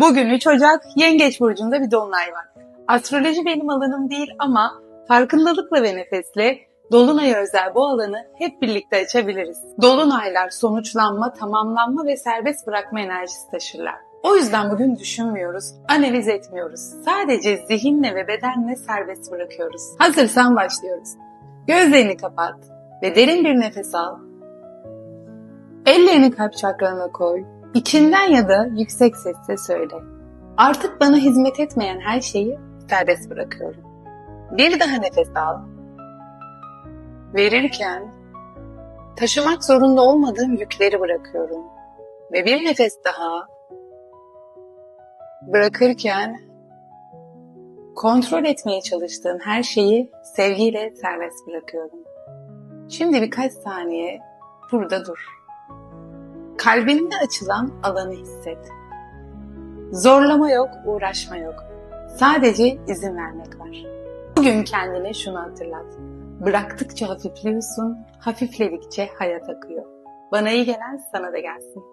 Bugün 3 Ocak Yengeç Burcu'nda bir dolunay var. Astroloji benim alanım değil ama farkındalıkla ve nefesle Dolunay'a özel bu alanı hep birlikte açabiliriz. Dolunaylar sonuçlanma, tamamlanma ve serbest bırakma enerjisi taşırlar. O yüzden bugün düşünmüyoruz, analiz etmiyoruz. Sadece zihinle ve bedenle serbest bırakıyoruz. Hazırsan başlıyoruz. Gözlerini kapat ve derin bir nefes al. Ellerini kalp çakrana koy. İçinden ya da yüksek sesle söyle. Artık bana hizmet etmeyen her şeyi serbest bırakıyorum. Bir daha nefes al. Verirken taşımak zorunda olmadığım yükleri bırakıyorum. Ve bir nefes daha bırakırken kontrol etmeye çalıştığım her şeyi sevgiyle serbest bırakıyorum. Şimdi birkaç saniye burada dur. Kalbinde açılan alanı hisset. Zorlama yok, uğraşma yok. Sadece izin vermek var. Bugün kendine şunu hatırlat. Bıraktıkça hafifliyorsun, hafifledikçe hayat akıyor. Bana iyi gelen sana da gelsin.